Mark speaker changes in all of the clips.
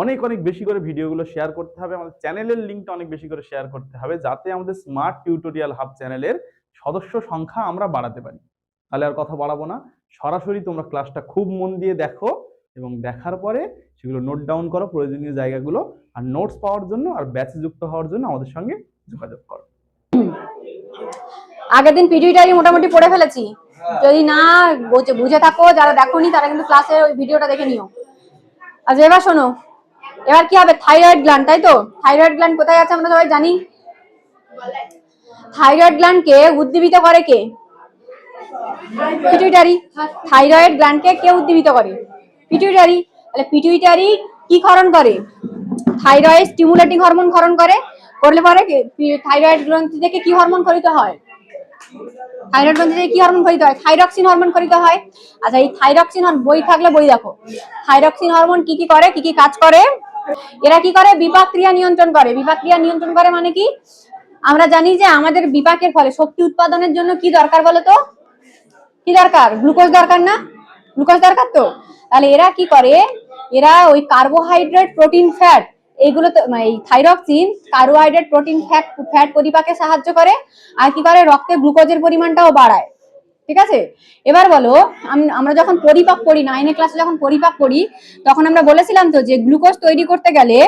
Speaker 1: অনেক অনেক বেশি করে ভিডিওগুলো শেয়ার করতে হবে। আমাদের চ্যানেলের লিঙ্কটা অনেক বেশি করে শেয়ার করতে হবে যাতে আমাদের স্মার্ট টিউটোরিয়াল হাব চ্যানেলের সদস্য সংখ্যা আমরা বাড়াতে পারি। তাহলে আর কথা বাড়াবো না। সরাসরি তোমরা ক্লাসটা খুব মন দিয়ে দেখো এবং দেখার পরে সেগুলো নোট ডাউন করো প্রয়োজনীয় জায়গাগুলো আর নোটস পাওয়ার জন্য আর ব্যাচে যুক্ত হওয়ার জন্য আমাদের সঙ্গে যোগাযোগ করো।
Speaker 2: আগের দিন পিডিটারি মোটামুটি পড়ে ফেলেছি। যদি না বুঝে- বুঝে থাকো যারা দেখোনি তারা কিন্তু ক্লাসে ওই ভিডিওটা দেখে নিও। আচ্ছা এবার শোনো। এবার কি হবে? থাইরয়েড গ্ল্যান্ড তাই তো? থাইরয়েড গ্ল্যান্ড কোথায় আছে আমরা সবাই জানি? থাইরয়েড গ্ল্যান্ডকে উদ্দীপিত করে কে? পিটুইটারি থাইরয়েড গ্ল্যান্ডকে কে উদ্দীপিত করে? পিটুইটারি তাহলে পিটুইটারি কি ক্ষরণ করে? থাইরয়েড স্টিমুলেটিং হরমোন ক্ষরণ করে। করলে পরে থাইরয়েড গ্রন্থি থেকে কি হরমোন খরিত হয়? থাইরয়েড গ্রন্থি থেকে কি হরমোন খরিত হয়? থাইরক্সিন হরমোন খরিত হয়। আচ্ছা এই থাইরক্সিন বই থাকলে বই দেখো। থাইরক্সিন হরমোন কি কি করে? কি কি কাজ করে? এরা কি করে? বিপাক ক্রিয়া নিয়ন্ত্রণ করে। বিপাক ক্রিয়া নিয়ন্ত্রণ করে মানে কি? আমরা জানি যে আমাদের বিপাকের ফলে শক্তি উৎপাদনের জন্য কি দরকার বলো তো? কি দরকার? গ্লুকোজ দরকার না? গ্লুকোজ দরকার তো? তাহলে এরা কি করে? এরা ওই কার্বোহাইড্রেট প্রোটিন ফ্যাট এইগুলো মানে এই thyroxine carbohydrate protein fat fat পরিপাকে সাহায্য করে। আর কি করে? রক্তে গ্লুকোজের পরিমাণটাও বাড়ায়। ঠিক আছে? এবার বলো আমরা যখন পরিপাক করি নাইনে ক্লাসে যখন পরিপাক করি, তখন আমরা বলেছিলাম তো যে গ্লুকোজ তৈরি করতে গেলে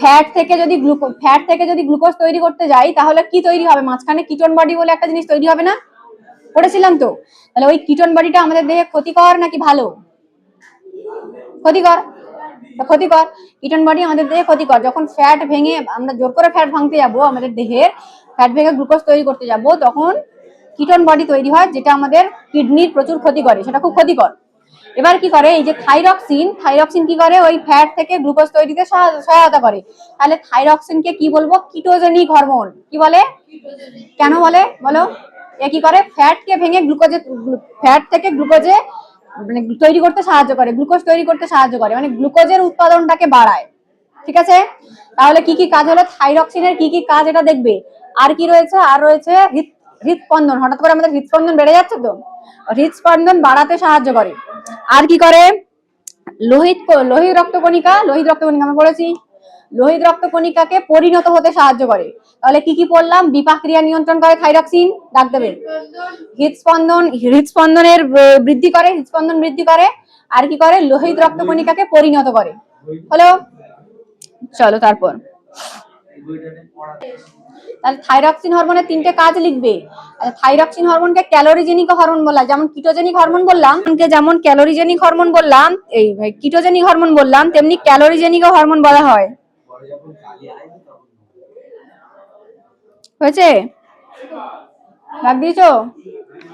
Speaker 2: ফ্যাট থেকে যদি গ্লুকো ফ্যাট থেকে যদি গ্লুকোজ তৈরি করতে যাই, তাহলে কি তৈরি হবে? মাঝখানে কিটোন বডি বলে একটা জিনিস তৈরি হবে না? পড়েছিলাম তো। তাহলে ওই কিটোন বডিটা আমাদের দেহে ক্ষতিকর নাকি ভালো? ক্ষতিকর। ক্ষতিকর। কিটন বডি আমাদের দেহে ক্ষতিকর। যখন ফ্যাট ভেঙে আমরা জোর করে ফ্যাট ভাঙতে যাব, আমাদের দেহের ফ্যাট ভেঙে গ্লুকোজ তৈরি করতে যাব, তখন কিটোন বডি তৈরি হয়, যেটা আমাদের কিডনির প্রচুর ক্ষতি করে, সেটা খুব ক্ষতিকর। এবার কি করে, এই যে থাইরক্সিন থাইরক্সিন কি করে, ওই ফ্যাট থেকে গ্লুকোজ তৈরিতে সহায়- সহায়তা করে। তাহলে থাইরক্সিনকে কি বলব? কিটোজেনিক হরমোন কি বলে? কেন বলে? বলো। এ কি করে? ফ্যাটকে ভেঙে গ্লুকোজে ফ্যাট থেকে গ্লুকোজে মানে তৈরি করতে সাহায্য করে গ্লুকোজ তৈরি করতে সাহায্য করে মানে গ্লুকোজের উৎপাদনটাকে বাড়ায়। ঠিক আছে? তাহলে কি কি কাজ হলো? থাইরক্সিনের কি কি কাজ এটা দেখবে? আর কি রয়েছে? আর রয়েছে হৃদ হৃদস্পন্দন হঠাৎ করে আমাদের হৃদস্পন্দন বেড়ে যাচ্ছে তো? হৃদস্পন্দন বাড়াতে সাহায্য করে। আর কি করে? লোহিত লোহিত রক্তকণিকা লোহিত রক্তকণিকা আমরা বলেছি। লোহিত রক্তকণিকাকে পরিণত হতে সাহায্য করে। তাহলে কি কি পড়লাম? বিপাক ক্রিয়া নিয়ন্ত্রণ করে থাইরক্সিন, ডাক দেবে হৃদস্পন্দন হৃদস্পন্দনের বৃদ্ধি করে হৃদস্পন্দন বৃদ্ধি করে। আর কি করে? লোহিত রক্তকণিকাকে পরিণত করে। হলো? চলো তারপর। তাহলে থাইরক্সিন হরমোনের তিনটে কাজ লিখবে। থাইরক্সিন হরমোনকে ক্যালোরিজেনিক হরমোন বলা হয়। যেমন কিটোজেনিক হরমোন বললাম যেমন ক্যালোরিজেনিক হরমোন বললাম এই কিটোজেনিক হরমোন বললাম তেমনি ক্যালোরিজেনিক হরমোন বলা হয়। হয়েছে? ভাগ দিয়েছ?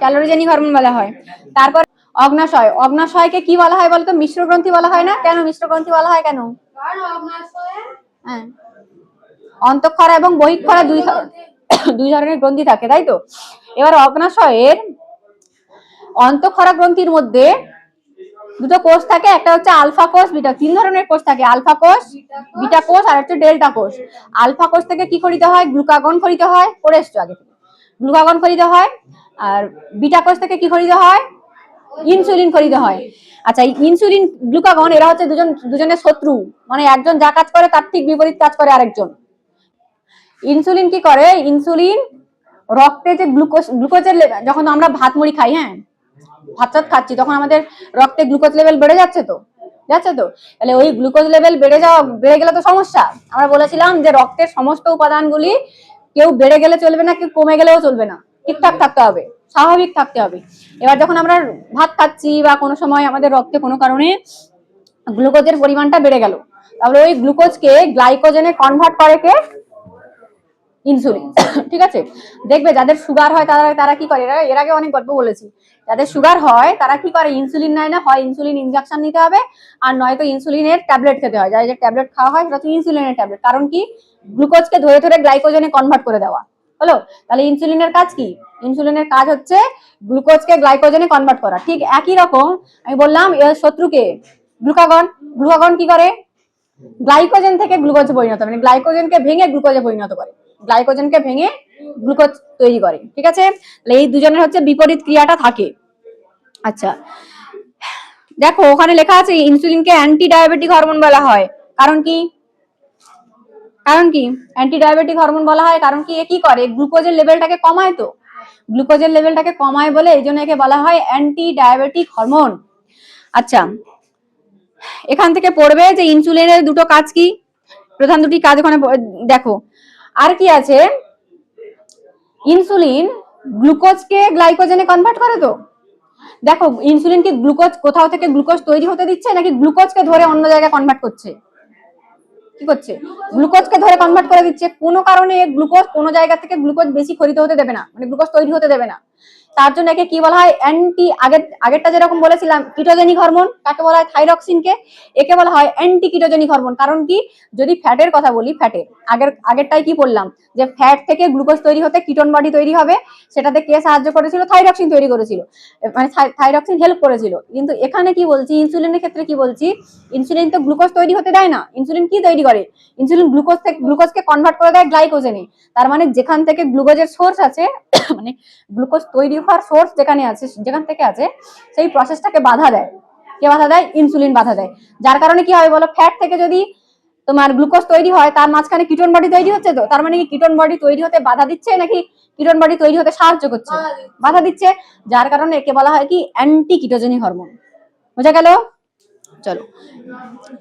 Speaker 2: ক্যালোরিজেনিক হরমোন বলা হয়। তারপর অগ্নাশয় অগ্নাশয়কে কি বলা হয় বলতো? মিশ্র গ্রন্থি বলা হয় না? কেন মিশ্র গ্রন্থি বলা হয় কেন? হ্যাঁ। অন্তঃক্ষরা এবং বহিঃক্ষরা দুই দুই ধরনের গ্রন্থি থাকে, তাই তো? এবার অগ্নাশয়ের অন্তঃক্ষরা গ্রন্থির মধ্যে দুটো কোষ থাকে, একটা হচ্ছে আলফা কোষ, বিটা তিন ধরনের কোষ থাকে, আলফা কোষ, বিটা কোষ আর হচ্ছে ডেল্টা কোষ। আলফা কোষ থেকে কি খরিত হয়? গ্লুকাগন খরিত হয়, পড়ে এসছো আগে গ্লুকাগন খরিত হয়, আর বিটা কোষ থেকে কি খরিত হয়? ইনসুলিন খরিত হয়। আচ্ছা ইনসুলিন, গ্লুকাগন, এরা হচ্ছে দুজন, দুজনের শত্রু। মানে একজন যা কাজ করে, তার ঠিক বিপরীত কাজ করে আরেকজন। ইনসুলিন কি করে? ইনসুলিন রক্তে যে গ্লুকোজ, গ্লুকোজের লেভেল যখন আমরা ভাত মুড়ি খাই হ্যাঁ? ভাত চাত খাচ্ছি, তখন আমাদের রক্তে গ্লুকোজ লেভেল বেড়ে যাচ্ছে তো? যাচ্ছে তো? তাহলে ওই গ্লুকোজ লেভেল বেড়ে যাওয়া, বেড়ে গেলে তো সমস্যা। আমরা বলেছিলাম যে রক্তের সমস্ত উপাদানগুলি কেউ বেড়ে গেলে চলবে না, কেউ কমে গেলেও চলবে না। ঠিকঠাক থাকতে হবে, স্বাভাবিক থাকতে হবে। এবার যখন আমরা ভাত খাচ্ছি বা কোনো সময় আমাদের রক্তে কোনো কারণে গ্লুকোজের পরিমাণটা বেড়ে গেল, তাহলে ওই গ্লুকোজকে গ্লাইকোজেনে কনভার্ট করে কে? ইনসুলিন ঠিক আছে? দেখবে যাদের সুগার হয়, তারা তারা কি করে? এর আগে অনেক গল্প বলেছি। যাদের সুগার হয়, তারা কি করে? ইনসুলিন নেয় না, হয় ইনসুলিন ইনজেকশন নিতে হবে, আর নয়তো ইনসুলিনের ট্যাবলেট খেতে হয়। যাই যে ট্যাবলেট খাওয়া হয়, সেটা হচ্ছে ইনসুলিনের ট্যাবলেট কারণ কি? গ্লুকোজকে ধরে ধরে গ্লাইকোজেনে কনভার্ট করে দেওয়া। হলো? তাহলে ইনসুলিনের কাজ কি? ইনসুলিনের কাজ হচ্ছে গ্লুকোজকে গ্লাইকোজেনে কনভার্ট করা। ঠিক একই রকম, আমি বললাম এর শত্রুকে গ্লুকাগন গ্লুকাগন কি করে? গ্লাইকোজেন থেকে গ্লুকোজে পরিণত মানে গ্লাইকোজেনকে ভেঙে গ্লুকোজে পরিণত করে। গ্লাইকোজেনকে ভেঙে গ্লুকোজ তৈরি করে, ঠিক আছে? এই দুজনের হচ্ছে বিপরীত ক্রিয়াটা থাকে। আচ্ছা দেখো, ওখানে লেখা আছে ইনসুলিনকে অ্যান্টি ডায়াবেটিক হরমোন বলা হয়। কারণ কি? কারণ কি? অ্যান্টি ডায়াবেটিক হরমোন বলা হয়, কারণ কি? এ কি করে? গ্লুকোজের লেভেলটাকে কমায় তো। গ্লুকোজের লেভেলটাকে কমায় বলে এই জন্য একে বলা হয় অ্যান্টি ডায়াবেটিক হরমোন আচ্ছা এখান থেকে পড়বে যে ইনসুলিনের দুটো কাজ কি? প্রধান দুটি কাজ ওখানে দেখো আর কি আছে? ইনসুলিন গ্লুকোজকে গ্লাইকোজেনে কনভার্ট করে তো। দেখো, ইনসুলিন কি গ্লুকোজ কোথাও থেকে গ্লুকোজ তৈরি হতে দিচ্ছে নাকি গ্লুকোজকে ধরে অন্য জায়গায় কনভার্ট করছে? কি করছে? গ্লুকোজকে ধরে কনভার্ট করে দিচ্ছে। কোনো কারণে গ্লুকোজ কোনো জায়গা থেকে গ্লুকোজ বেশি খরিদ হতে দেবে না। মানে গ্লুকোজ তৈরি হতে দেবে না। তার জন্য একে কি বলা হয়? অ্যান্টি আগের, আগেরটা যেরকম বলেছিলাম কিটোজেনিক হরমোন কাকে বলা হয়? থাইরক্সিনকে একে বলা হয় অ্যান্টি কিটোজেনিক হরমোন কারণ কি? যদি ফ্যাটের কথা বলি ফ্যাটের আগের আগেরটাই কি বললাম? যে ফ্যাট থেকে গ্লুকোজ তৈরি হতে কিটন বডি তৈরি হবে। সেটাতে কে সাহায্য করেছিল? থাইরক্সিন তৈরি করেছিল। মানে থাইরক্সিন হেল্প করেছিল। কিন্তু এখানে কি বলছি? ইনসুলিনের ক্ষেত্রে কি বলছি? ইনসুলিন তো গ্লুকোজ তৈরি হতে দেয় না। ইনসুলিন কি তৈরি করে? ইনসুলিন গ্লুকোজ থেকে গ্লুকোজকে কনভার্ট করে দেয় গ্লাইকোজেনে তার মানে যেখান থেকে গ্লুকোজের সোর্স আছে মানে গ্লুকোজ তৈরি হওয়ার সোর্স যেখানে আছে যেখান থেকে আছে সেই প্রসেসটাকে বাধা দেয়। কে বাধা দেয়? ইনসুলিন বাধা দেয়। যার কারণে কি হয় বলো? ফ্যাট থেকে যদি তোমার গ্লুকোজ তৈরি হয় তার মাঝখানে কিটন বডি তৈরি হচ্ছে তো? তার মানে কি কিটন বডি তৈরি হতে বাধা দিচ্ছে নাকি কিটন বডি তৈরি হতে সাহায্য করছে? বাধা দিচ্ছে। যার কারণে একে বলা হয় কি? অ্যান্টি কিটোজেনিক হরমোন বোঝা গেল? চলো।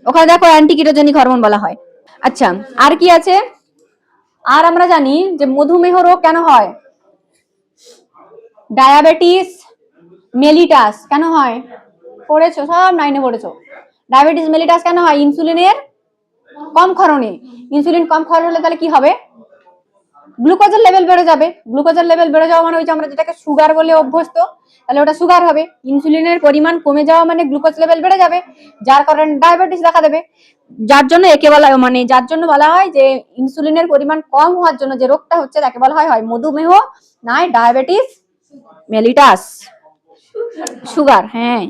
Speaker 2: ওখানে দেখো অ্যান্টি কিটোজেনিক হরমোন বলা হয়। আচ্ছা আর কি আছে? আর আমরা জানি যে মধুমেহ রোগ কেন হয়? ডায়াবেটিস মেলিটাস কেন হয়? পড়েছো, সব নাইনে পড়েছো। ডায়াবেটিস মেলিটাস কেন হয়? ইনসুলিনের কম ক্ষরণে। ইনসুলিন কম ক্ষরণ হলে তাহলে কি হবে? গ্লুকোজের লেভেল বেড়ে যাবে। গ্লুকোজের লেভেল বেড়ে যাওয়া মানে ওই যে আমরা যেটাকে সুগার বলে অভ্যস্ত, তাহলে ওটা সুগার হবে। ইনসুলিনের পরিমাণ কমে যাওয়া মানে গ্লুকোজ লেভেল বেড়ে যাবে, যার কারণে ডায়াবেটিস দেখা দেবে। যার জন্য একে বলা মানে যার জন্য বলা হয় যে ইনসুলিনের পরিমাণ কম হওয়ার জন্য যে রোগটা হচ্ছে, তাকে বলা হয় হয় মধুমেহ, নাই ডায়াবেটিস মেলিটাস। সুগার হ্যাঁ।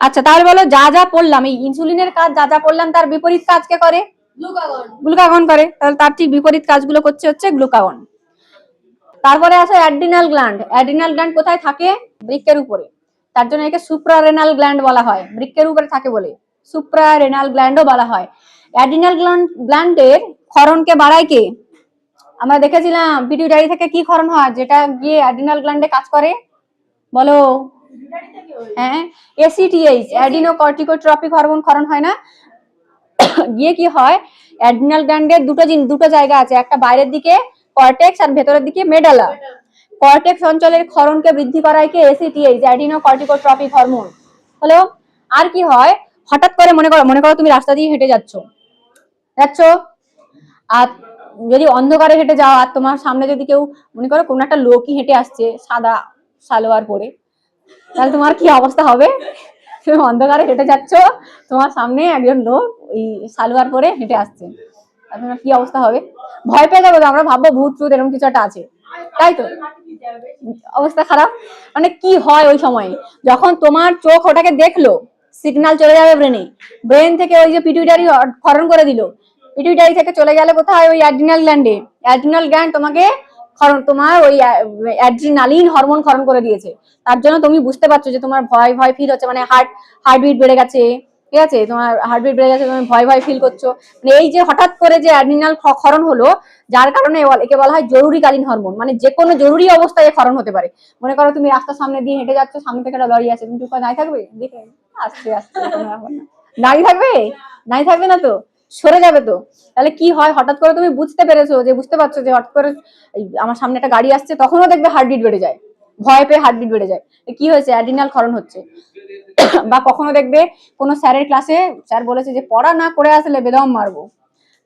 Speaker 2: আচ্ছা তাহলে বলো যা যা পড়লাম এই ইনসুলিনের কাজ যা যা পড়লাম তার বিপরীত কাজ কে করে? গ্লুকাগন। করে। তাহলে তার ঠিক বিপরীত কাজগুলো করছে হচ্ছে গ্লুকাগন। তারপরে আছে অ্যাড্রিনাল গ্ল্যান্ড। অ্যাড্রিনাল গ্ল্যান্ড কোথায় থাকে? বৃক্কের উপরে। তার জন্য একে সুপ্রারেনাল গ্ল্যান্ড বলা হয়। বৃক্কের উপরে থাকে বলে। সুপ্রারেনাল গ্ল্যান্ডও বলা হয়। অ্যাড্রিনাল গ্ল্যান্ড গ্ল্যান্ডের ক্ষরণকে বাড়ায় কে? আমরা দেখেছিলাম পিটুইটারি থেকে কি ক্ষরণ হয়, যেটা গিয়ে অ্যাড্রিনাল গ্ল্যান্ডে কাজ করে? বলো। হ্যাঁ এসিটিএইচ অ্যাডিনো কর্টিকোট্রপিক হরমোন ক্ষরণ হয় না? গিয়ে কি হয় অ্যাড্রিনাল গ্ল্যান্ডের দুটো জিন দুটো জায়গা আছে, একটা বাইরের দিকে কর্টেক্স আর ভেতরের দিকে মেডালা কর্টেক্স অঞ্চলের ক্ষরণকে বৃদ্ধি করায় কি? এসিটিএইচ অ্যাডিনো কর্টিকোট্রপিক হরমোন হলো আর কি হয়? হঠাৎ করে মনে করো মনে করো তুমি রাস্তা দিয়ে হেঁটে যাচ্ছ। যাচ্ছ। আর যদি অন্ধকারে হেঁটে যাও আর তোমার সামনে যদি কেউ, মনে করো, কোনো একটা লোকই হেঁটে আসছে সাদা সালোয়ার পরে, তাহলে তোমার কি অবস্থা হবে? তুমি অন্ধকারে হেঁটে যাচ্ছ, তোমার সামনে একজন লোক ওই সালোয়ার পরে হেঁটে আসছে। তোমার কি অবস্থা হবে? ভয় পেয়ে যাব আমরা ভাববো ভূত টুত এরকম কিছু একটা আছে। তাই তো? অবস্থা খারাপ? মানে কি হয় ওই সময়ে? যখন তোমার চোখ ওটাকে দেখল সিগন্যাল চলে যাবে ব্রেনে ব্রেন থেকে ওই যে পিটুইটারি ক্ষরণ করে দিল। পিটুইটারি থেকে চলে গেলে কোথায়? ওই অ্যাড্রিনাল গ্ল্যান্ডে অ্যাড্রিনাল গ্ল্যান্ড তোমাকে ক্ষরণ তোমার ওই অ্যাড্রিনালিন হরমোন ক্ষরণ করে দিয়েছে। তার জন্য তুমি বুঝতে পারছ যে তোমার ভয় ভয় ফিল হচ্ছে। মানে হার্ট হার্টবিট বেড়ে গেছে। ঠিক আছে? তোমার হার্টবিট বেড়ে গেছে, তুমি ভয় ভয় ফিল করছ। মানে এই যে হঠাৎ করে যে অ্যাড্রিনাল ক্ষরণ হলো, যার কারণে একে বলা হয় জরুরিকালীন হরমোন মানে যে কোনো জরুরি অবস্থায় ক্ষরণ হতে পারে। মনে করো তুমি রাস্তার সামনে দিয়ে হেঁটে যাচ্ছ, সামনে থেকে একটা লরি আছে তুমি করে দাঁড়িয়ে থাকবে? দেখে, আস্তে আস্তে দাঁড়িয়ে থাকবে? দাঁড়িয়ে থাকবে না তো? সরে যাবে তো। তাহলে কি হয়? হঠাৎ করে তুমি বুঝতে পেরেছ যে, বুঝতে পারছ যে, হঠাৎ করে আমার সামনে একটা গাড়ি আসছে, তখনও দেখবে হার্টবিট বেড়ে যায়। ভয় পেয়ে হার্টবিট বেড়ে যায়। কি হয়েছে? অ্যাডিনাল ক্ষরণ হচ্ছে। বা কখনো দেখবে কোনো স্যারের ক্লাসে স্যার বলেছে যে, পড়া না করে আসলে বেদম মারবো।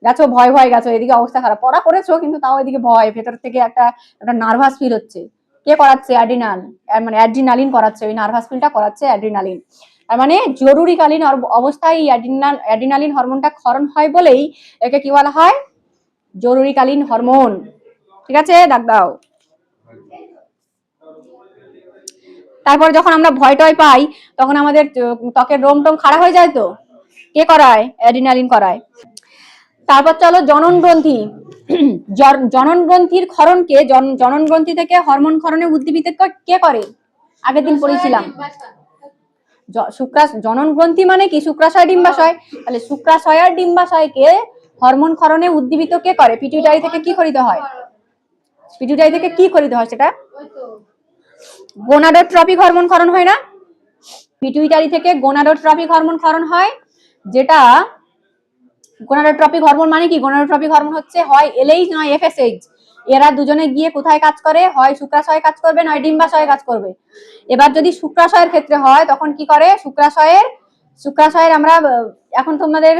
Speaker 2: গেছো, ভয় ভয় গেছো, এদিকে অবস্থা খারাপ। পড়া করেছ, কিন্তু তাও এদিকে ভয়। ভেতর থেকে একটা একটা নার্ভাস ফিল হচ্ছে। কে করাচ্ছে? অ্যাডিনাল মানে অ্যাড্রিনালিন করাচ্ছে। ওই নার্ভাস ফিলটা করাচ্ছে অ্যাড্রিনালিন তার মানে জরুরিকালীন অবস্থায় এই অ্যাড্রিনাল হরমোনটা ক্ষরণ হয় বলেই একে কি বলা হয়? জরুরিকালীন হরমোন। ঠিক আছে দাগ দাও। তারপর যখন আমরা ভয় টয় পাই, তখন আমাদের ত্বকের রোম টোম খাড়া হয়ে যায় তো? কে করায়? অ্যাড্রিনালিন করায়। তারপর চলো জনন গ্রন্থি। জন- জনন গ্রন্থির ক্ষরণকে, জন- জনন গ্রন্থি থেকে হরমোন ক্ষরণে উদ্দীপিত কে করে? আগের দিন পড়েছিলাম। শুক্রাশ জনন গ্রন্থি মানে কি? শুক্রাশয় ডিম্বাশয়। তাহলে শুক্রাশয় আর ডিম্বাশয়কে হরমোন ক্ষরণে উদ্দীপিত কে করে? পিটুইটারি থেকে কি করিতে হয়? পিটুইটারি থেকে কি করিতে হয় সেটা? গোনাডোট্রপিক হরমোন ক্ষরণ হয় না? পিটুইটারি থেকে গোনাডোট্রপিক হরমোন ক্ষরণ হয়, যেটা গোনাডোট্রপিক হরমোন মানে কি? গোনাডোট্রপিক হরমোন হচ্ছে হয় এলএইচ নয় এফএসএইচ। এরা দুজনে গিয়ে কোথায় কাজ করে? হয় শুক্রাশয়ে কাজ করবে, নয় ডিম্বাশয়ে কাজ করবে। এবার যদি শুক্রাশয়ের ক্ষেত্রে হয়, তখন কি করে? শুক্রাশয়ের শুক্রাশয়ের আমরা এখন তোমাদের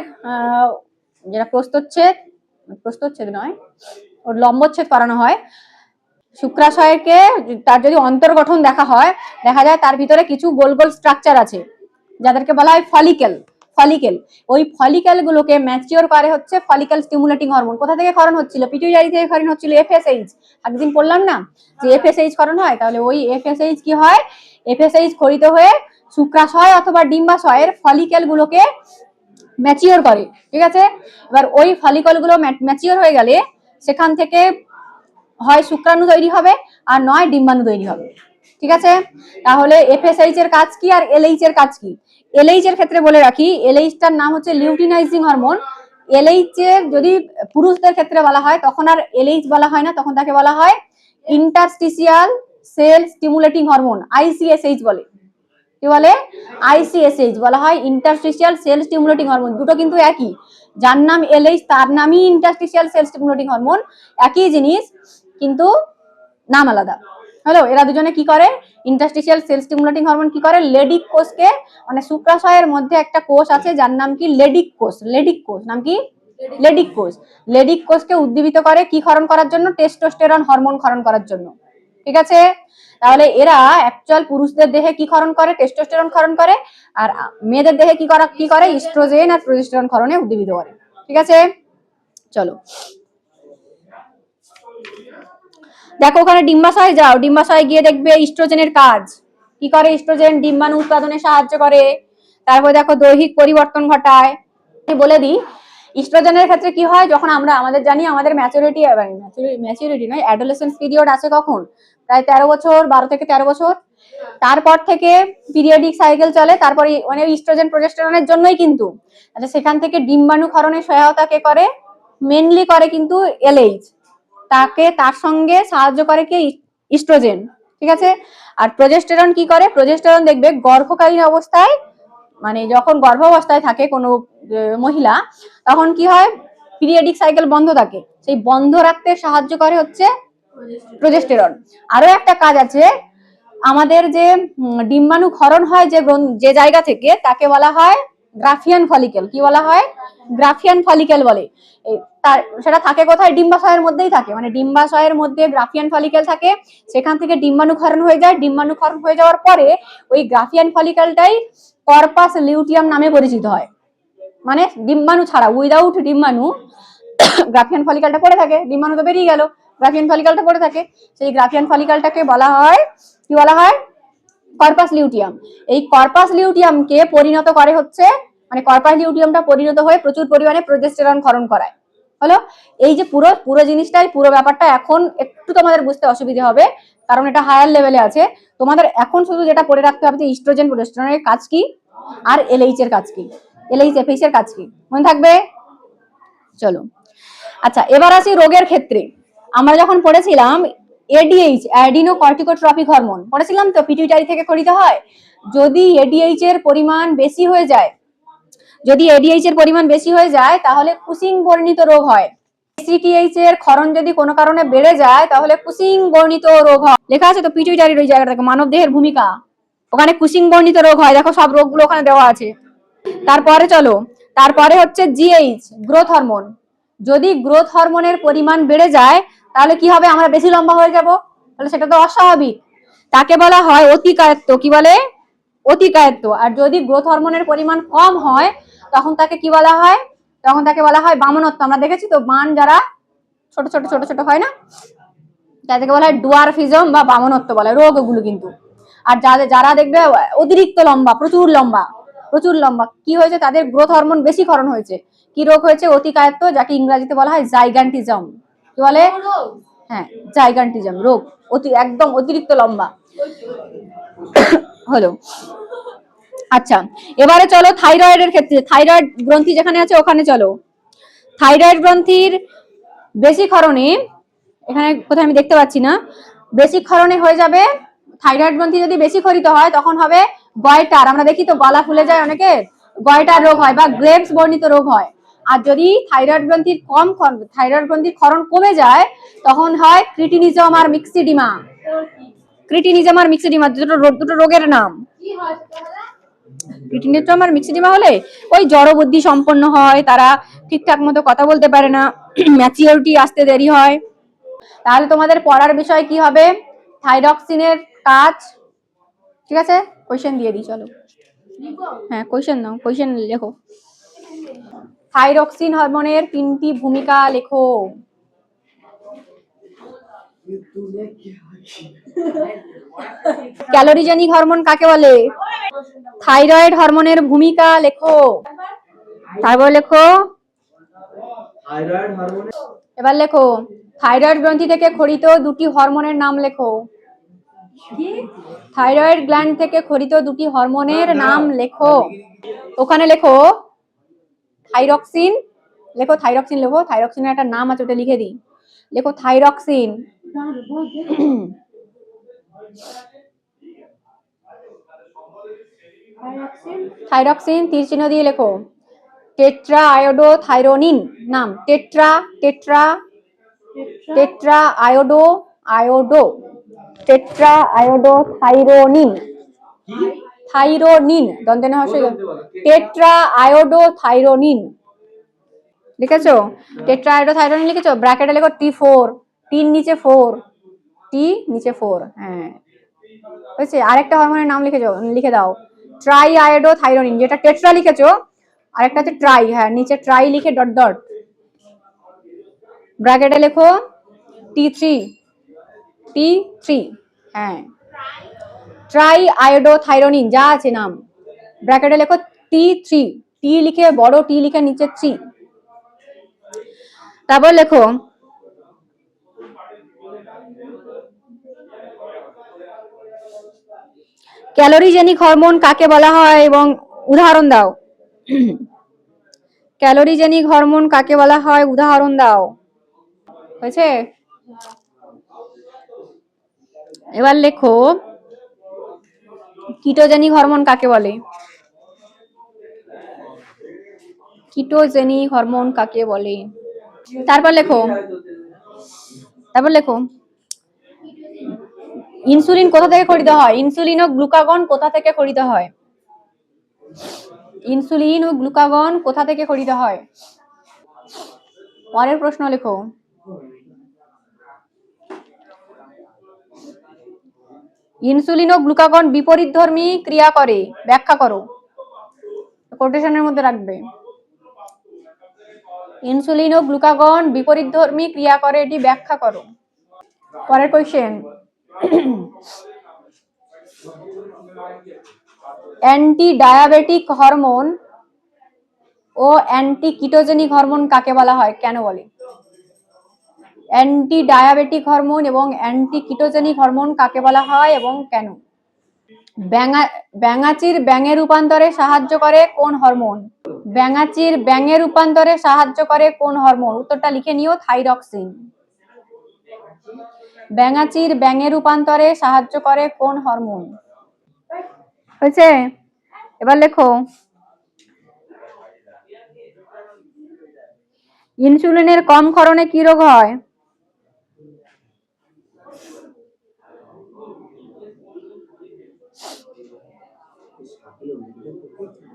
Speaker 2: যেটা প্রস্তচ্ছেদ প্রস্তচ্ছেদ নয়, ওর লম্বচ্ছেদ করানো হয়। শুক্রাশয়কে তার যদি অন্তর্গঠন দেখা হয়, দেখা যায় তার ভিতরে কিছু গোল গোল স্ট্রাকচার আছে, যাদেরকে বলা হয় ফলিকেল ফলিকেল। ওই ফলিকেল গুলোকে ম্যাচিওর করে হচ্ছে ফলিকেল স্টিমুলেটিং হরমোন কোথা থেকে করণ হচ্ছিল? পিটুইটারি থেকে করণ হচ্ছিল এফএসএইচ একদিন বললাম না? যে এফএসএইচ করণ হয়, তাহলে ওই এফএসএইচ কি হয়? এফএসএইচ খরিত হয়ে শুক্রাশয় অথবা ডিম্বাশয়ের ফলিকেল গুলোকে ম্যাচিওর করে। ঠিক আছে? এবার ওই ফলিকলগুলো ম্যাচিওর হয়ে গেলে সেখান থেকে হয় শুক্রাণু তৈরি হবে আর নয় ডিম্বাণু তৈরি হবে। ঠিক আছে? তাহলে এফএসএইচ এর কাজ কি আর এলএইচ এর কাজ কি? এলএইচ এর ক্ষেত্রে বলে রাখি এলএইচ টার নাম হচ্ছে লিউটিনাইজিং হরমোন এলএইচ এর যদি পুরুষদের ক্ষেত্রে বলা হয়, তখন আর এলএইচ বলা হয় না, তখন তাকে বলা হয় interstitial cell stimulating hormone ICSH বলে। কি বলে? আইসিএসএইচ বলা হয় ইন্টারস্টিসিয়াল সেল স্টিমুলেটিং হরমোন দুটো কিন্তু একই। যার নাম এলএইচ তার নামই ইন্টারস্টিসিয়াল সেল স্টিমুলেটিং হরমোন একই জিনিস, কিন্তু নাম আলাদা। হ্যালো এরা দুজনে কি করে? ইন্টারস্টিসিয়াল সেল স্টিমুলেটিং হরমোন কি করে? লেডিক কোষকে মানে শুক্রাশয়ের মধ্যে একটা কোষ আছে যার নাম কি? লেডিক কোষ লেডিক কোষ নাম কি? লেডিক কোষ লেডিক কোষকে উদ্দীপিত করে কি ক্ষরণ করার জন্য? টেস্টোস্টেরন হরমোন ক্ষরণ করার জন্য। ঠিক আছে? তাহলে এরা অ্যাকচুয়াল পুরুষদের দেহে কি ক্ষরণ করে? টেস্টোস্টেরন ক্ষরণ করে। আর মেয়েদের দেহে কি করা কি করে? ইস্ট্রোজেন আর প্রোজেস্টেরন ক্ষরণে উদ্দীপিত করে। ঠিক আছে? চলো। দেখো ওখানে ডিম্বাশয় যাও, ডিম্বাশয় গিয়ে দেখবে ইস্ট্রোজেনের কাজ। কি করে ইস্ট্রোজেন? ডিম্বাণু উৎপাদনে সাহায্য করে। তারপর দেখো দৈহিক পরিবর্তন ঘটায়। বলে দিই, ইস্ট্রোজেনের ক্ষেত্রে কি হয়, যখন আমরা, আমাদের জানি আমাদের ম্যাচুরিটি ম্যাচুরিটি নয় অ্যাডোলেসেন্স পিরিয়ড আছে কখন? প্রায় তেরো বছর, বারো থেকে তেরো বছর। তারপর থেকে পিরিয়ডিক সাইকেল চলে, তারপরে মানে ইস্ট্রোজেন প্রোজেস্টেরনের জন্যই কিন্তু। আচ্ছা সেখান থেকে ডিম্বাণু ক্ষরণে সহায়তা কে করে? মেনলি করে কিন্তু এলএইচ তাকে তার সঙ্গে সাহায্য করে কে ইস্ট্রোজেন, ঠিক আছে? আর প্রজেস্টেরন কি করে? প্রজেস্টেরন দেখবে গর্ভকালীন অবস্থায় মানে যখন গর্ভাবস্থায় থাকে কোনো মহিলা, তখন কি হয়? পিরিয়ডিক সাইকেল বন্ধ থাকে। সেই বন্ধ রাখতে সাহায্য করে হচ্ছে প্রজেস্টেরন। আরও একটা কাজ আছে, আমাদের যে ডিম্বাণু ক্ষরণ হয় যে যে জায়গা থেকে, তাকে বলা হয় গ্রাফিয়ান ফলিকেল, কি বলা হয়? গ্রাফিয়ান ফলিকেল বলে। তার, সেটা থাকে কোথায়? ডিম্বাশয়ের মধ্যেই থাকে। মানে ডিম্বাশয়ের মধ্যে গ্রাফিয়ান ফলিকেল থাকে। সেখান থেকে ডিম্বাণুক্ষরণ হয়ে যায়। ডিম্বাণুক্ষরণ হয়ে যাওয়ার পরে ওই গ্রাফিয়ান ফলিকেলটাই কর্পাস লিউটিয়াম নামে পরিচিত হয়। মানে ডিম্বাণু ছাড়া, উইদাউট ডিম্বাণু, গ্রাফিয়ান ফলিকালটা পড়ে থাকে। ডিম্বাণু তো বেরিয়ে গেল। গ্রাফিয়ান ফলিকালটা পড়ে থাকে। সেই গ্রাফিয়ান ফলিকালটাকে বলা হয়, কি বলা হয়? কর্পাস লিউটিয়াম এই কর্পাস লিউটিয়ামকে পরিণত করে হচ্ছে মানে কর্পাস লিউটিয়ামটা পরিণত হয়ে প্রচুর পরিমাণে প্রোজেস্টেরন ক্ষরণ করায়। হলো? এই যে পুরো পুরো জিনিসটাই, পুরো ব্যাপারটা এখন একটু তোমাদের বুঝতে অসুবিধা হবে, কারণ এটা হায়ার লেভেলে আছে। তোমাদের এখন শুধু যেটা পড়ে রাখতে হবে যে ইস্ট্রোজেন প্রোজেস্টেরনের কাজ কি, আর এলএইচ এর কাজ কি এলএইচ এফএইচ এর কাজ কি। মনে থাকবে? চলো। আচ্ছা এবার আসি রোগের ক্ষেত্রে। আমরা যখন পড়েছিলাম এডিএইচ অ্যাডিনো কর্টিকোট্রপিক হরমোন পড়েছিলাম তো পিটুইটারি থেকে করিতে হয়। যদি এডিএইচ এর পরিমাণ বেশি হয়ে যায়, যদি এডিএইচ এর পরিমাণ বেশি হয়ে যায়, তাহলে কুসিং বর্ণিত রোগ হয়। সিটিএইচ এর ক্ষরণ যদি কোনো কারণে বেড়ে যায়, তাহলে কুসিং বর্ণিত রোগ হয়। লেখা আছে তো পিটুইটারির ওই জায়গাটাকে মানব দেহের ভূমিকা। ওখানে কুসিং বর্ণিত রোগ হয়। দেখো, সব রোগগুলো ওখানে দেওয়া আছে। তারপরে চলো, তারপরে হচ্ছে জিএইচ গ্রোথ হরমোন যদি গ্রোথ হরমোনের পরিমাণ বেড়ে যায় তাহলে কি হবে? আমরা বেশি লম্বা হয়ে যাব? তাহলে সেটা তো অস্বাভাবিক। তাকে বলা হয় অতিকায়ত্ব কি বলে? অতিকায়ত্ব আর যদি গ্রোথ হরমোনের পরিমাণ কম হয়, তখন তাকে কি বলা হয়? তখন তাকে বলা হয় বামনত্ব। আমরা দেখেছি তো বান যারা ছোট ছোট ছোট ছোট হয় না? তাদেরকে বলা হয় ডুয়ারফিজম বা বামনত্ব বলে রোগ ওগুলো কিন্তু। আর যাদের, যারা দেখবে, অতিরিক্ত লম্বা, প্রচুর লম্বা প্রচুর লম্বা। কি হয়েছে? তাদের গ্রোথ হরমোন বেশি ক্ষরণ হয়েছে। কি রোগ হয়েছে? অতিকায়ত্ব যাকে ইংরাজিতে বলা হয় জাইগান্টিজম। কি বলে? হ্যাঁ জাইগান্টিজম রোগ। অতি একদম অতিরিক্ত লম্বা। হলো। আচ্ছা এবারে চলো থাইরয়েডের ক্ষেত্রে। থাইরয়েড গ্রন্থি যেখানে আছে ওখানে চলো। থাইরয়েড গ্রন্থির বেশি ক্ষরণে এখানে কোথায় আমি দেখতে পাচ্ছি না বেশি ক্ষরণে হয়ে যাবে থাইরয়েড গ্রন্থি যদি বেশি ক্ষরিত হয় তখন হবে গয়টার। আমরা দেখি তো গলা ফুলে যায় অনেকে গয়টার রোগ হয় বা গ্রেভস বর্ণিত রোগ হয়। আর যদি থাইরয়েড গ্রন্থির কম থাইরয়েড গ্রন্থির ক্ষরণ কমে যায়, তখন হয় ক্রিটিনিজম আর মিক্সিডিমা ক্রিটিনিজম আর মিক্সিডিমা দুটো দুটো রোগের নাম। ক্রিটিনিজম আর মিক্সিডিমা হলে ওই জড় বুদ্ধি সম্পন্ন হয়, তারা ঠিকঠাক মতো কথা বলতে পারে না ম্যাচিওরিটি আসতে দেরি হয়। তাহলে তোমাদের পড়ার বিষয় কি হবে? থাইরক্সিনের কাজ। ঠিক আছে? কোয়েশ্চেন দিয়ে দিই, চলো। হ্যাঁ কোয়েশ্চেন নাও কোয়েশ্চেন লেখো। থাইরক্সিন হরমোনের তিনটি ভূমিকা লেখো। ক্যালোরিজেনিক হরমোন কাকে বলে? থাইরয়েড হরমোনের ভূমিকা লেখো। তারপর লেখো। এবার লেখো। থাইরয়েড গ্রন্থি থেকে খরিত দুটি হরমোনের নাম লেখো। থাইরয়েড গ্ল্যান্ড থেকে খরিত দুটি হরমোনের নাম লেখো। ওখানে লেখো থাইরক্সিন, লেখো থাইরক্সিন, লেখো, থাইরক্সিনের একটা নাম আছে, ওটা লিখে দিই। লেখো থাইরক্সিন। থাইরক্সিন, তীর চিহ্ন দিয়ে লেখো। টেট্রা আয়োডো থাইরোনিন নাম। Tetra tetra tetra iodo. Iodo tetra iodo thyronine thyronine দন্তে না হসে টেট্রা আয়োডো থাইরোনিন লিখেছো? টেট্রা আয়োডো থাইরোনিন লিখেছো? ব্র্যাকেটে লেখো টি ফোর টির নিচে ফোর টি নিচে ফোর হ্যাঁ। হয়েছে? আরেকটা হরমোনের নাম লিখেছো? লিখে দাও। ট্রাই আয়োডো থাইরোনিন যেটা টেট্রা লিখেছো, আরেকটা হচ্ছে ট্রাই হ্যাঁ নিচে ট্রাই লিখে ডট ডট। ব্র্যাকেটে লেখো টি থ্রি টি থ্রি হ্যাঁ। ট্রাই আয়োডো থাইরোনিন যা আছে নাম। ব্র্যাকেটে লেখো টি থ্রি টি লিখে বড় টি লিখে নিচে থ্রি তারপর লেখো, ক্যালোরিজেনিক হরমোন কাকে বলা হয় এবং উদাহরণ দাও। ক্যালোরিজেনিক হরমোন কাকে বলা হয়? উদাহরণ দাও। হয়েছে? এবার লেখো কিটোজেনিক হরমোন কাকে বলে? কিটোজেনিক হরমোন কাকে বলে? তারপর লেখো। তারপর লেখো। ইনসুলিন কোথা থেকে খরিত হয়? ইনসুলিন ও গ্লুকাগন কোথা থেকে খরিত হয়? ইনসুলিন ও গ্লুকাগন কোথা থেকে খরিত হয়? পরের প্রশ্ন লেখো। ইনসুলিন ও গ্লুকাগন বিপরীতধর্মী ক্রিয়া করে। ব্যাখ্যা করো। কোটেশনের মধ্যে রাখবে। ইনসুলিন ও গ্লুকাগন বিপরীতধর্মী ক্রিয়া করে, এটি ব্যাখ্যা করো। পরের কোয়েশ্চেন অ্যান্টি ডায়াবেটিক হরমোন ও অ্যান্টি কিটোজেনিক হরমোন কাকে বলা হয়? কেন বলে? অ্যান্টি ডায়াবেটিক হরমোন এবং অ্যান্টি কিটোজেনিক হরমোন কাকে বলা হয় এবং কেন? ব্যাঙা, ব্যাঙাচির ব্যাঙে রূপান্তরে সাহায্য করে কোন হরমোন ব্যাঙাচির ব্যাঙে রূপান্তরে সাহায্য করে কোন হরমোন উত্তরটা লিখে নিও থাইরক্সিন ব্যাঙাচির ব্যাঙে রূপান্তরে সাহায্য করে কোন হরমোন হয়েছে? এবার লেখো। ইনসুলিনের কম ক্ষরণে কি রোগ হয়?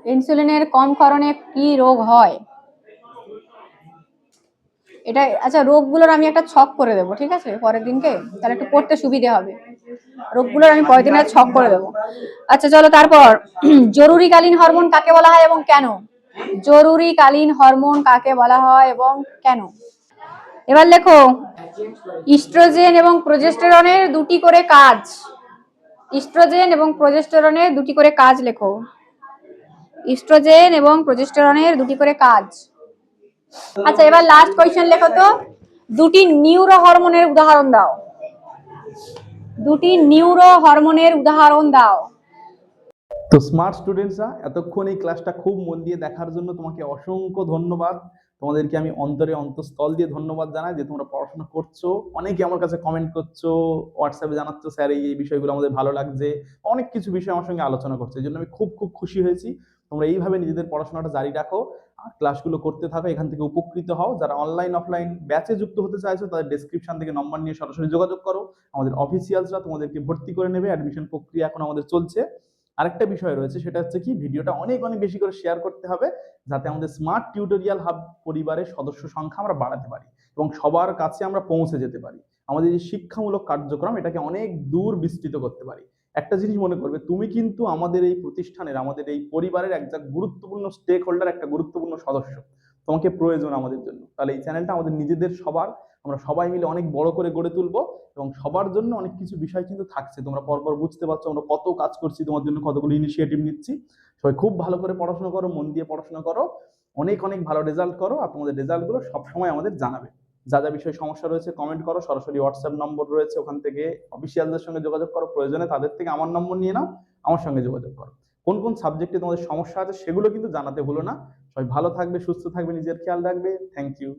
Speaker 2: ইনসুলিনের কম কারণে কি রোগ হয়? এটা আচ্ছা রোগগুলোর আমি একটা ছক করে দেবো, ঠিক আছে, পরের দিনকে? তাহলে একটু পড়তে সুবিধে হবে। রোগগুলোর আমি পরের দিনের ছক করে দেবো। আচ্ছা চলো তারপর, জরুরিকালীন হরমোন কাকে বলা হয় এবং কেন? জরুরিকালীন হরমোন কাকে বলা হয় এবং কেন? এবার লেখো, ইস্ট্রোজেন এবং প্রজেস্টেরনের দুটি করে কাজ। ইস্ট্রোজেন এবং প্রজেস্টেরনের দুটি করে কাজ লেখো। ইস্ট্রোজেন এবং প্রজেস্টেরনের দুটি করে কাজ। আচ্ছা এবার লাস্ট কোয়েশ্চেন লেখো তো। দুটি নিউরো হরমোনের উদাহরণ দাও। দুটি নিউরো হরমোনের উদাহরণ দাও।
Speaker 1: তো স্মার্ট স্টুডেন্টসরা এতক্ষণ এই ক্লাসটা খুব মন দিয়ে দেখার জন্য তোমাকে অসংখ্য ধন্যবাদ। তোমাদেরকে আমি অন্তরে অন্তঃস্থল দিয়ে ধন্যবাদ জানাই যে তোমরা পড়াশোনা করছ। অনেকে আমার কাছে কমেন্ট করছ হোয়াটসঅ্যাপে জানাচ্ছ, স্যার এই বিষয়গুলো আমাদের ভালো লাগছে। অনেক কিছু বিষয় আমার সঙ্গে আলোচনা করছে, এই জন্য আমি খুব খুব খুশি হয়েছি। তোমরা এইভাবে নিজেদের পড়াশোনাটা জারি রাখো আর ক্লাসগুলো করতে থাকো, এখান থেকে উপকৃত হও। যারা অনলাইন অফলাইন ব্যাচে যুক্ত হতে চাইছো, তাদের ডেসক্রিপশন থেকে নম্বর নিয়ে সরাসরি যোগাযোগ করো। আমাদের অফিসিয়ালসরা তোমাদেরকে ভর্তি করে নেবে অ্যাডমিশন প্রক্রিয়া এখন আমাদের চলছে। আরেকটা বিষয় রয়েছে, সেটা হচ্ছে কি, ভিডিওটা অনেক অনেক বেশি করে শেয়ার করতে হবে, যাতে আমাদের স্মার্ট টিউটোরিয়াল হাব পরিবারের সদস্য সংখ্যা আমরা বাড়াতে পারি এবং সবার কাছে আমরা পৌঁছে যেতে পারি। আমাদের যে শিক্ষামূলক কার্যক্রম, এটাকে অনেক দূর বিস্তৃত করতে পারি। একটা জিনিস মনে করবে, তুমি কিন্তু আমাদের এই প্রতিষ্ঠানের, আমাদের এই পরিবারের একটা গুরুত্বপূর্ণ স্টেক হোল্ডার একটা গুরুত্বপূর্ণ সদস্য। তোমাকে প্রয়োজন আমাদের জন্য। তাহলে এই চ্যানেলটা আমাদের নিজেদের, সবার, আমরা সবাই মিলে অনেক বড় করে গড়ে তুলবো এবং সবার জন্য অনেক কিছু বিষয় কিন্তু থাকছে। তোমরা পরপর বুঝতে পারছ আমরা কত কাজ করছি, তোমার জন্য কতগুলো ইনিশিয়েটিভ নিচ্ছি। সবাই খুব ভালো করে পড়াশোনা করো, মন দিয়ে পড়াশোনা করো, অনেক অনেক ভালো রেজাল্ট করো আর তোমাদের রেজাল্টগুলো সবসময় আমাদের জানাবে। যা যা বিষয়ে সমস্যা রয়েছে কমেন্ট করো। সরাসরি হোয়াটসঅ্যাপ নম্বর রয়েছে, ওখান থেকে অফিসিয়ালদের সঙ্গে যোগাযোগ করো। প্রয়োজনে তাদের থেকে আমার নম্বর নিয়ে নাও, আমার সঙ্গে যোগাযোগ করো। কোন কোন সাবজেক্টে তোমাদের সমস্যা আছে সেগুলো কিন্তু জানাতে হলো না। সবাই ভালো থাকবে, সুস্থ থাকবে, নিজের খেয়াল রাখবে। Thank you